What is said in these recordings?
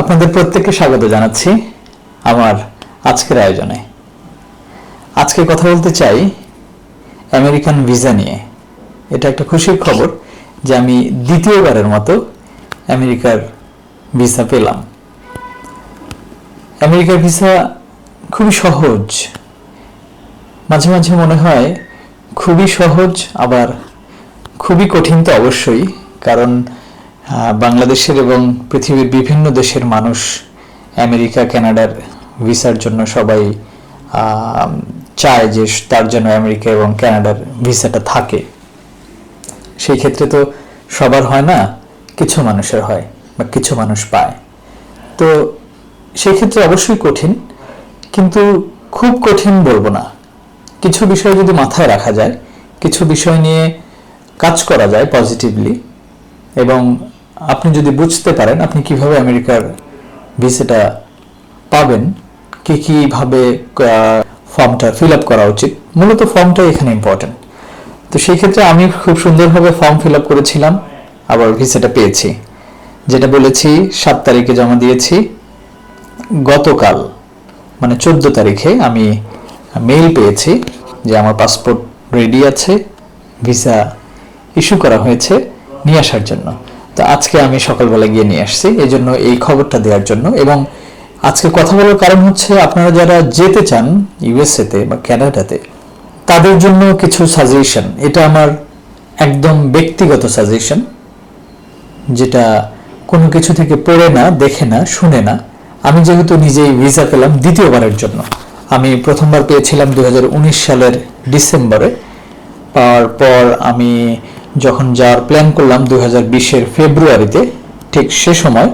আপনাদের প্রত্যেককে স্বাগত জানাচ্ছি আমার আজকের আয়োজনে। আজকে কথা বলতে চাই আমেরিকান ভিসা নিয়ে। এটা একটা খুশির খবর যে আমি দ্বিতীয়বারের মতো আমেরিকার ভিসা পেলাম। আমেরিকার ভিসা খুবই সহজ। মাঝে মাঝে মনে হয় খুবই সহজ, আবার খুবই কঠিন তো অবশ্যই, কারণ বাংলাদেশের এবং পৃথিবীর বিভিন্ন দেশের মানুষ আমেরিকা, কানাডার ভিসার জন্য সবাই চায় যে তার জন্য আমেরিকা এবং কানাডার ভিসাটা থাকে। সেই ক্ষেত্রে তো সবার হয় না, কিছু মানুষের হয় বা কিছু মানুষ পায়। তো সেই ক্ষেত্রে অবশ্যই কঠিন, কিন্তু খুব কঠিন বলব না। কিছু বিষয় যদি মাথায় রাখা যায়, কিছু বিষয় নিয়ে কাজ করা যায় পজিটিভলি এবং আপনি যদি বুঝতে পারেন আপনি কীভাবে আমেরিকার ভিসাটা পাবেন, কি কীভাবে ফর্মটা ফিল আপ করা উচিত, মূলত ফর্মটাই এখানে ইম্পর্টেন্ট তো সেই ক্ষেত্রে আমি খুব সুন্দরভাবে ফর্ম ফিল আপ করেছিলাম, আবার ভিসাটা পেয়েছি। যেটা বলেছি, সাত তারিখে জমা দিয়েছি, গতকাল মানে চোদ্দ তারিখে আমি মেইল পেয়েছি যে আমার পাসপোর্ট রেডি আছে, ভিসা ইস্যু করা হয়েছে নিয়ে আসার জন্য। তো আজকে আমি সকালবেলা গিয়ে নিয়ে আসছি, এই জন্য এই খবরটা দেওয়ার জন্য। এবং আজকে কথা বলার কারণ হচ্ছে, আপনারা যারা যেতে চান ইউএসএতে বা ক্যানাডাতে, তাদের জন্য কিছু সাজেশন এটা আমার একদম ব্যক্তিগত সাজেশন যেটা কোনো কিছু থেকে পড়ে না, দেখে না, শুনে না। আমি যেহেতু নিজেই ভিসা পেলাম দ্বিতীয়বারের জন্য। আমি প্রথমবার পেয়েছিলাম দু হাজার উনিশ সালের ডিসেম্বরে। পাওয়ার পর আমি যখন যাওয়ার প্ল্যান করলাম দু হাজার ফেব্রুয়ারিতে, ঠিক সে সময়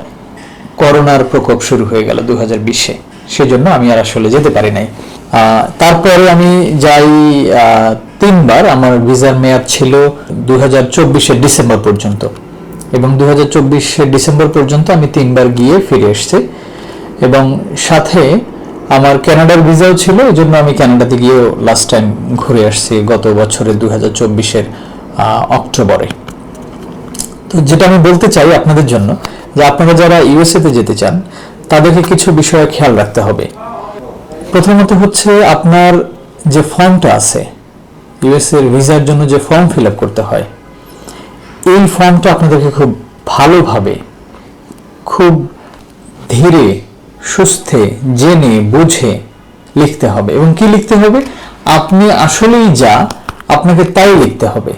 করোনার প্রকোপ শুরু হয়ে গেল দু হাজার বিশে। সেজন্য আমি আর আসলে যেতে পারি নাই। তারপরে আমি যাই তিনবার। আমার ভিসার মেয়াদ ছিল দু হাজার ডিসেম্বর পর্যন্ত। এবং দু হাজার ডিসেম্বর পর্যন্ত আমি তিনবার গিয়ে ফিরে এসেছি। এবং সাথে আমার কানাডার ভিসাও ছিল এই জন্য আমি কানাডাতে গিয়েও লাস্ট টাইম ঘুরে আসছি গত বছরের দু হাজার চব্বিশের। অক্টোবরে। তো যেটা আমি বলতে চাই আপনাদের জন্য, যে আপনারা যারা ইউএসএতে যেতে চান, তাদেরকে কিছু বিষয়ে খেয়াল রাখতে হবে। প্রথমত হচ্ছে আপনার যে ফর্মটা আছে ইউএসএ এর ভিসার জন্য যে ফর্ম ফিল আপ করতে হয়, এই ফর্মটা আপনাদেরকে খুব ভালোভাবে, খুব ধীরে, সুস্থে জেনে, বুঝে লিখতে হবে। এবং কি লিখতে হবে? আপনি আসলেই যা, আপনাকে তাই লিখতে হবে।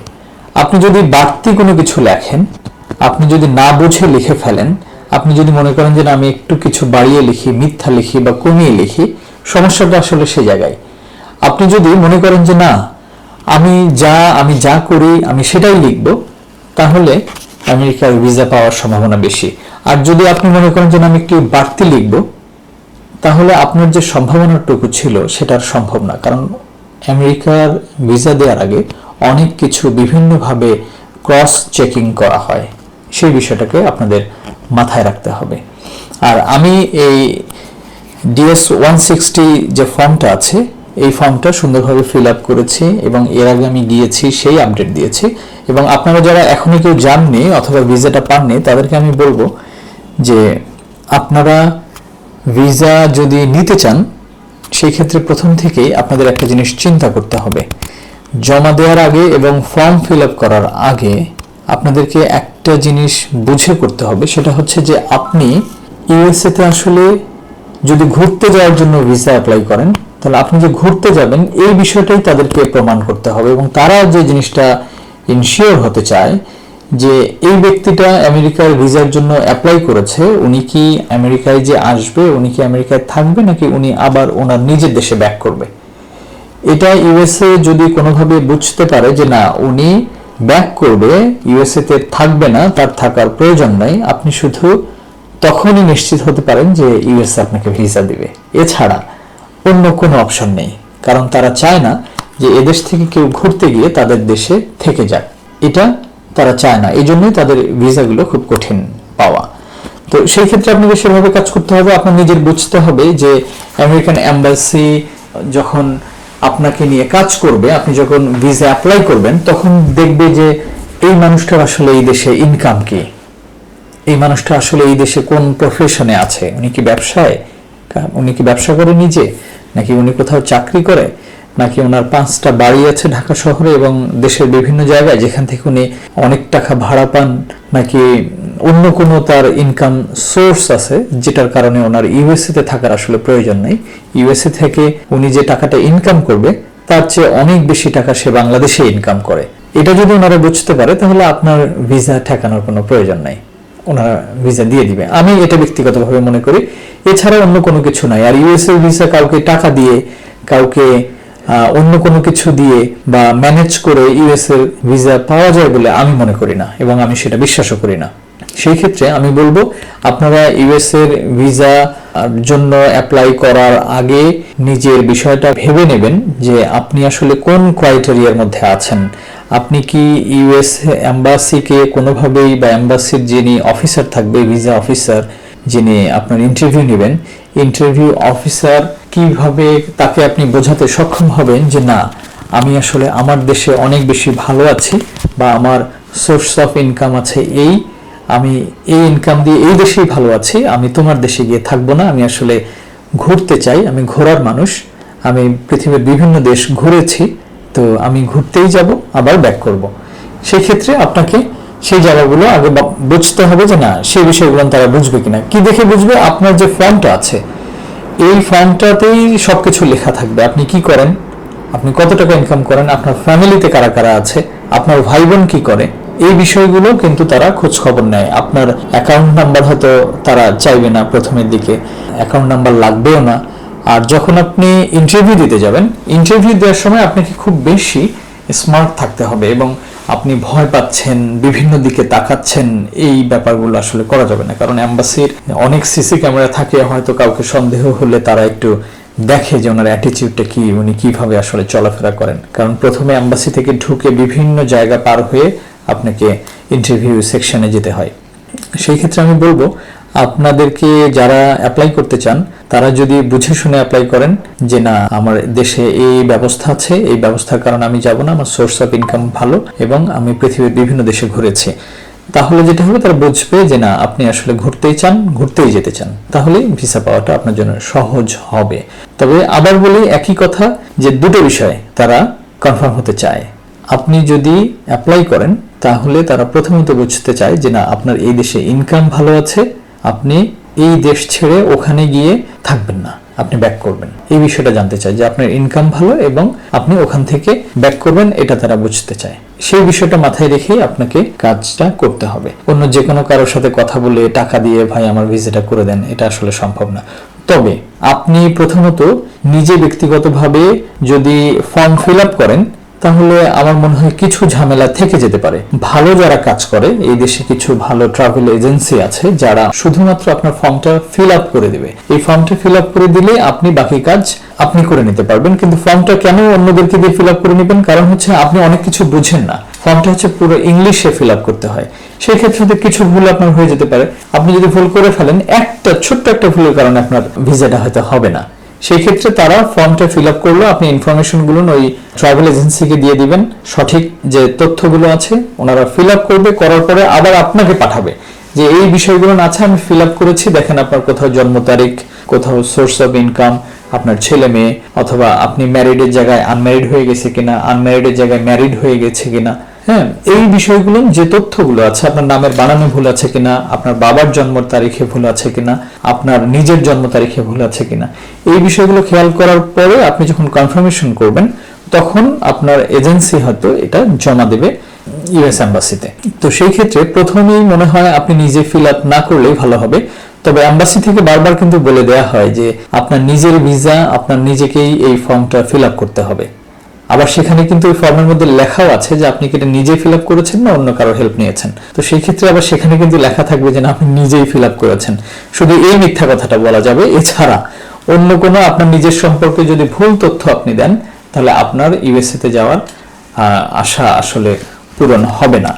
আপনি যদি বাড়তি কোনো কিছু লেখেন, আপনি যদি না বুঝে লিখে ফেলেন, আপনি যদি মনে করেন যে আমি একটু কিছু বাড়িয়ে লিখি, মিথ্যা লিখি বা কমিয়ে লিখি, সমস্যাটা আসলে সে জায়গায়। আপনি যদি মনে করেন যে না, আমি যা আমি যা করি, আমি সেটাই লিখব, তাহলে আমেরিকার ভিসা পাওয়ার সম্ভাবনা বেশি। আর যদি আপনি মনে করেন যে আমি একটু বাড়তি লিখব, তাহলে আপনার যে সম্ভাবনাটুকু ছিল সেটা আর সম্ভব না। কারণ আমেরিকার ভিসা দেওয়ার আগে অনেক কিছু বিভিন্নভাবে ক্রস চেকিং করা হয়। সেই বিষয়টাকে আপনাদের মাথায় রাখতে হবে। আর আমি এই ডিএস ওয়ান সিক্সটি যে ফর্মটা আছে, এই ফর্মটা সুন্দরভাবে ফিল আপ করেছি এবং এর আগে আমি গিয়েছি, সেই আপডেট দিয়েছি। এবং আপনারা যারা এখনও কেউ যাননি অথবা ভিসাটা পাননি, তাদেরকে আমি বলব যে আপনারা ভিসা যদি নিতে চান, সেই ক্ষেত্রে প্রথম থেকেই আপনাদের একটা জিনিস চিন্তা করতে হবে। জমা দেওয়ার আগে এবং ফর্ম ফিল আপ করার আগে আপনাদেরকে একটা জিনিস বুঝে করতে হবে, সেটা হচ্ছে যে আপনি ইউএসএ তে আসলে যদি ঘুরতে যাওয়ার জন্য ভিসা অ্যাপ্লাই করেন, তাহলে আপনি যে ঘুরতে যাবেন, এই বিষয়টাই তাদেরকে প্রমাণ করতে হবে এবং তারা যে জিনিসটা ইনশিওর হতে চায় যে এই ব্যক্তিটা আমেরিকার ভিসার জন্য অ্যাপ্লাই করেছে, উনি কি আমেরিকায় যে আসবে, উনি কি আমেরিকায় থাকবে, নাকি উনি আবার ওনার নিজের দেশে ব্যাক করবে? এটা ইউএসএ যদি কোনোভাবে বুঝতে পারে যে না, উনি ব্যাক করবে ইউএসএ তে থাকবে না, তার থাকার প্রয়োজন নাই, আপনি শুধু তখনই নিশ্চিত হতে পারেন যে ইউএসএ আপনাকে ভিসা দিবে। এছাড়া অন্য কোনো অপশন নেই, কারণ তারা চায় না যে এদেশ থেকে কেউ ঘুরতে গিয়ে তাদের দেশে থেকে যাক। এটা তারা চায় না এই জন্যই তাদের ভিসাগুলো খুব কঠিন পাওয়া। তো সেই ক্ষেত্রে আপনাকে সেভাবে কাজ করতে হবে, আপনার নিজের বুঝতে হবে যে আমেরিকান এম্বাসি যখন আপনাকে নিয়ে কাজ করবে, আপনি যখন ভিসা অ্যাপ্লাই করবেন, তখন দেখবে যে এই মানুষটার আসলে এই দেশে ইনকাম কি? এই মানুষটা আসলে এই দেশে কোন প্রফেশনে আছে? উনি কি ব্যবসায়? উনি কি ব্যবসা করে নিজে? নাকি উনি কোথাও চাকরি করে? নাকি ওনার পাঁচটা বাড়ি আছে ঢাকা শহরে এবং দেশের বিভিন্ন জায়গায়, যেখান থেকে উনি অনেক টাকা ভাড়া পান, নাকি অন্য কোনো তার ইনকাম সোর্স আছে, যেটার কারণে ওনার ইউএসএ তে থাকার আসলে প্রয়োজন নেই। ইউএসএ থেকে উনি যে টাকাটা ইনকাম করবে, তার চেয়ে অনেক বেশি টাকা সে বাংলাদেশে ইনকাম করে। এটা যদি ওনারা বুঝতে পারে, তাহলে আপনার ভিসা ঠেকানোর কোনো প্রয়োজন নাই। ওনারা ভিসা দিয়ে দিবে। আমি এটা ব্যক্তিগতভাবে মনে করি। এছাড়া অন্য কোনো কিছু নাই। আর ইউএসএ ভিসা কাউকে টাকা দিয়ে, কাউকে অন্য কোনো কিছু দিয়ে বা ম্যানেজ করে ইউএস এর ভিসা পাওয়া যায় বলে আমি মনে করি না এবং আমি সেটা বিশ্বাসও করি না। সেই ক্ষেত্রে আমি বলব, আপনারা ইউএস এর ভিসা জন্য অ্যাপ্লাই করার আগে নিজের বিষয়টা ভেবে নেবেন যে আপনি আসলে কোন ক্রাইটেরিয়ার মধ্যে আছেন। আপনি কি ইউএস এম্বাসিকে কোনোভাবেই বা এম্বাসির যিনি অফিসার থাকবে ভিসা অফিসার যিনি আপনার ইন্টারভিউ নেবেন ইন্টারভিউ অফিসার কীভাবে তাকে আপনি বোঝাতে সক্ষম হবেন যে না, আমি আসলে আমার দেশে অনেক বেশি ভালো আছি বা আমার সোর্স অফ ইনকাম আছে এই, আমি এই ইনকাম দিয়ে এই দেশেই ভালো আছি, আমি তোমার দেশে গিয়ে থাকব না, আমি আসলে ঘুরতে চাই, আমি ঘোরার মানুষ, আমি পৃথিবীর বিভিন্ন দেশ ঘুরেছি, তো আমি ঘুরতেই যাব, আবার ব্যাক করব। সেই ক্ষেত্রে আপনাকে সেই জায়গাগুলো আগে বুঝতে হবে যে না, সেই বিষয়গুলো তারা বুঝবে কিনা। কি দেখে বুঝবে? আপনার যে ফর্মটা আছে, এই ফর্মটাতেই সবকিছু লেখা থাকবে। আপনি কি করেন? আপনি কত টাকা ইনকাম করেন? আপনার ফ্যামিলিতে কারা কারা আছে? আপনার ভাই বোন কি করে? এই বিষয়গুলো কিন্তু তারা খোঁজ খবর নেয়। আপনার অ্যাকাউন্ট নাম্বার হয়তো তারা চাইবে না প্রথমের দিকে। অ্যাকাউন্ট নাম্বার লাগবেও না। আর যখন আপনি ইন্টারভিউ দিতে যাবেন ইন্টারভিউ দেওয়ার সময় আপনাকে খুব বেশি স্মার্ট থাকতে হবে এবং আপনি ভয় পাচ্ছেন, বিভিন্ন দিকে তাকাচ্ছেন, এই ব্যাপারগুলো আসলে করা যাবে না। কারণ অ্যাম্বাসির অনেক সিসি ক্যামেরা থাকে, হয়তো কাউকে সন্দেহ হলে তারা একটু দেখে যে ওনার অ্যাটিটিউডটা কি, উনি কীভাবে আসলে চলাফেরা করেন। কারণ প্রথমে অ্যাম্বাসি থেকে ঢুকে বিভিন্ন জায়গা পার হয়ে আপনাকে ইন্টারভিউ সেকশনে যেতে হয়। সেই ক্ষেত্রে আমি বলব আপনাদেরকে যারা অ্যাপ্লাই করতে চান, তারা যদি বুঝে শুনে অ্যাপ্লাই করেন যে না, আমার দেশে এই ব্যবস্থা আছে, এই ব্যবস্থার কারণে আমি যাব না, আমার সোর্স অফ ইনকাম ভালো এবং আমি পৃথিবীর বিভিন্ন দেশে ঘুরেছি, তাহলে যেটা হবে, তারা বুঝবে যে না, আপনি আসলে ঘুরতেই চান, ঘুরতেই যেতে চান। তাহলে ভিসা পাওয়াটা আপনার জন্য সহজ হবে। তবে আবার বলি একই কথা যে দুটো বিষয় তারা কনফার্ম হতে চায়। আপনি যদি অ্যাপ্লাই করেন, তাহলে তারা প্রথমত বুঝতে চায় যে না, আপনার এই দেশে ইনকাম ভালো আছে আপনি এই দেশ ছেড়ে ওখানে গিয়ে থাকবেন না, আপনি ব্যাক করবেন। এই বিষয়টা জানতে চায় যে আপনার ইনকাম ভালো এবং আপনি ওখান থেকে ব্যাক করবেন, এটা তারা বুঝতে চায়। সেই বিষয়টা মাথায় রেখেই আপনাকে কাজটা করতে হবে। অন্য যে কোনো কারোর সাথে কথা বলে টাকা দিয়ে, ভাই, আমার ভিসাটা করে দেন, এটা আসলে সম্ভব না। তবে আপনি প্রথমত নিজে ব্যক্তিগতভাবে যদি ফর্ম ফিল আপ করেন তাহলে আমার মনে হয় কিছু ঝামেলা থেকে যেতে পারে। ভালো যারা কাজ করে, এই দেশে কিছু ভালো ট্রাভেল এজেন্সি আছে, যারা শুধুমাত্র আপনার ফর্মটা ফিল আপ করে দিবে। এই ফর্মটা ফিল আপ করে দিলে আপনি বাকি কাজ আপনি করে নিতে পারবেন, কিন্তু ফর্মটা কেন অন্যদেরকে দিয়ে ফিল আপ করে নেবেন? কারণ হচ্ছে আপনি অনেক কিছু বুঝেন না। ফর্মটা হচ্ছে পুরো ইংলিশে ফিল আপ করতে হয়। সেই ক্ষেত্রে কিছু ভুল আপনার হয়ে যেতে পারে। আপনি যদি ভুল করে ফেলেন, একটা ছোট্ট একটা ভুলের কারণে আপনার ভিসাটা হয়তো হবে না। সেই ক্ষেত্রে তারা ফর্মটা ফিল আপ করল। আপনি ইনফরমেশনগুলো ওই ট্রাভেল এজেন্সিকে দিয়ে দিবেন। সঠিক যে তথ্যগুলো আছে, ওনারা ফিল আপ করবে, করার পরে আবার আপনাকে পাঠাবে। যে এই বিষয়গুলো আছে, আমি ফিল আপ করেছি। দেখেন আপনার কোথাও জন্ম তারিখ, কোথাও সোর্স অফ ইনকাম আপনার ছেলে মেয়ে, অথবা আপনি ম্যারিডের জায়গায় আনম্যারিড হয়ে গেছে কিনা আনম্যারিডের জায়গায় ম্যারিড হয়ে গেছে কিনা। হ্যাঁ এই বিষয়গুলো, যে তথ্যগুলো আছে, আপনার নামের বানানো ভুল আছে কিনা, আপনার বাবার জন্ম তারিখে ভুল আছে কিনা, আপনার নিজের জন্ম তারিখে ভুল আছে কিনা, এই বিষয়গুলো খেয়াল করার পরে আপনি যখন কনফার্মেশন করবেন, তখন আপনার এজেন্সি হয়তো এটা জমা দেবে ইউএস অ্যাম্বাসিতে তো সেই ক্ষেত্রে প্রথমেই মনে হয় আপনি নিজে ফিল আপ না করলেই ভালো হবে। তবে অ্যাম্বাসি থেকে বারবার কিন্তু বলে দেওয়া হয় যে, আপনার নিজের ভিসা আপনার নিজেকেই এই ফর্মটা ফিল আপ করতে হবে। আবার সেখানে কিন্তু ওই ফর্মের মধ্যে লেখাও আছে যে আপনি কি এটা নিজে ফিল আপ করেছেন না অন্য কারও হেল্প নিয়েছেন? তো সেই ক্ষেত্রে আবার সেখানে কিন্তু লেখা থাকবে যে না, আপনি নিজেই ফিল আপ করেছেন। শুধু এই মিথ্যা কথাটা বলা যাবে। এছাড়া অন্য কোনো আপনার নিজের সম্পর্কে যদি ভুল তথ্য আপনি দেন, তাহলে আপনার ইউএসএতে যাওয়ার আশা আসলে পূরণ হবে না।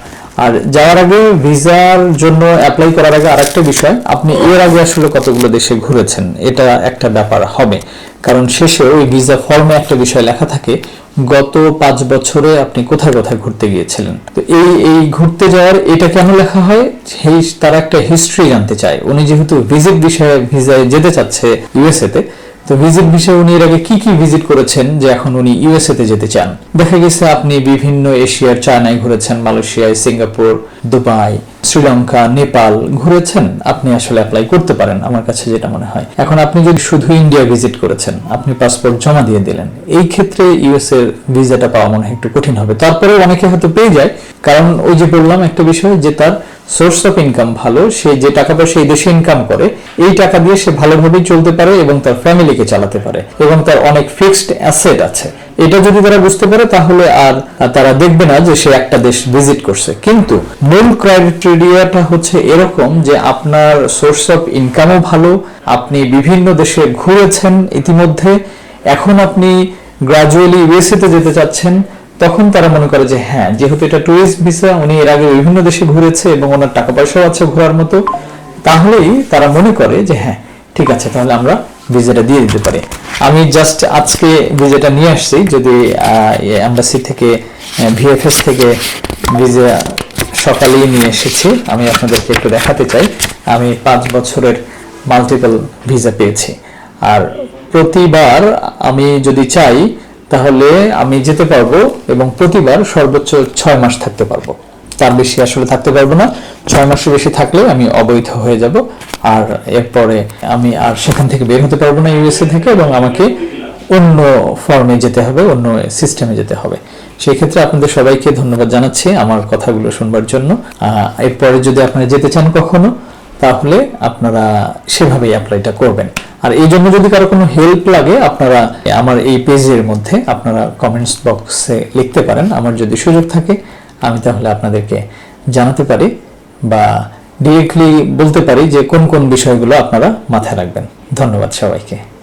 আর যাওয়ার আগে ভিসার জন্য অ্যাপ্লাই করার আগে আরেকটা বিষয়, আপনি এর আগে আসলে কতগুলো দেশে ঘুরেছেন? এটা একটা ব্যাপার হবে। কারণ শেষে ওই ভিসা ফর্মে একটা বিষয় লেখা থাকে, গত পাঁচ বছরে আপনি কোথায় কোথায় ঘুরতে গিয়েছিলেন? তো এই এই ঘুরতে যাওয়ার এটা কেন লেখা হয়? সেই তারা একটা হিস্ট্রি জানতে চায়। উনি যেহেতু ভিজিট বিষয়ে, ভিসায় যেতে চাচ্ছে ইউএসএ তে তো ভিজিট বিষয়ে উনি এর আগে কি কি ভিজিট করেছেন যে এখন উনি ইউএসএ তে যেতে চান? দেখা গেছে আপনি বিভিন্ন এশিয়ার চায়নায় ঘুরেছেন, মালয়েশিয়ায়, সিঙ্গাপুর, দুবাই শ্রীলঙ্কা, নেপাল ঘুরেছেন, আপনি আসলে অ্যাপ্লাই করতে পারেন, আমার কাছে যেটা মনে হয়। এখন আপনি যদি শুধু ইন্ডিয়া ভিজিট করেছেন, আপনি পাসপোর্ট জমা দিয়ে দিলেন, এই ক্ষেত্রে ইউএস এর ভিসাটা পাওয়া মনে হয় একটু কঠিন হবে। তারপরে অনেকে হয়তো পেয়ে যায়, কারণ ওই যে বললাম একটা বিষয় যে তার সোর্স অফ ইনকাম ভালো, সে যে টাকা পয়সা এই দেশে ইনকাম করে, এই টাকা দিয়ে সে ভালোভাবেই চলতে পারে এবং তার ফ্যামিলিকে চালাতে পারে এবং তার অনেক ফিক্সড অ্যাসেট আছে। এটা যদি তারা বুঝতে পারে, তাহলে আর তারা দেখবে না যে সে একটা দেশ ভিজিট করছে। কিন্তু মূল ক্রাইটেরিয়াটা হচ্ছে এরকম যে আপনার সোর্স অফ ইনকামও ভালো, আপনি বিভিন্ন দেশে ঘুরেছেন ইতিমধ্যে, এখন আপনি গ্রাজুয়ালি ইউএসএ তে যেতে চাচ্ছেন, তখন তারা মনে করে যে হ্যাঁ যেহেতু এটা টুরিস্ট ভিসা উনি এর আগে বিভিন্ন দেশে ঘুরেছে এবং ওনার টাকা পয়সাও আছে ঘোরার মতো, তাহলেই তারা মনে করে যে হ্যাঁ ঠিক আছে, তাহলে আমরা ভিসাটা দিয়ে দিতে পারে। আমি জাস্ট আজকে ভিসাটা নিয়ে আসছি, যদি এম্বাসি থেকে ভিএফএস থেকে ভিসা সকালেই নিয়ে এসেছি। আমি আপনাদেরকে একটু দেখাতে চাই। আমি পাঁচ বছরের মাল্টিপল ভিসা পেয়েছি। আর প্রতিবার আমি যদি চাই, তাহলে আমি যেতে পারব এবং প্রতিবার সর্বোচ্চ ছয় মাস থাকতে পারব। তার বেশি আসলে থাকতে পারব না। ছয় মাসের বেশি থাকলে আমি অবৈধ হয়ে যাব। আর এরপরে আমি আর সেখান থেকে বের হতে পারব না ইউএসএ থেকে এবং আমাকে অন্য ফর্মে যেতে হবে, অন্য সিস্টেমে যেতে হবে। সেই ক্ষেত্রে আপনাদের সবাইকে ধন্যবাদ জানাচ্ছি আমার কথাগুলো শুনবার জন্য। এরপরে যদি আপনারা যেতে চান কখনো, তাহলে আপনারা সেভাবেই অ্যাপ্লাইটা করবেন। আর এই জন্য যদি কারও কোনো হেল্প লাগে, আপনারা আমার এই পেজের মধ্যে আপনারা কমেন্টস বক্সে লিখতে পারেন। আমার যদি সুযোগ থাকে আমি তাহলে আপনাদেরকে জানাতে পারি বা ডিরেক্টলি বলতে পারি যে কোন কোন বিষয়গুলো আপনারা মাথায় রাখবেন। ধন্যবাদ সবাইকে।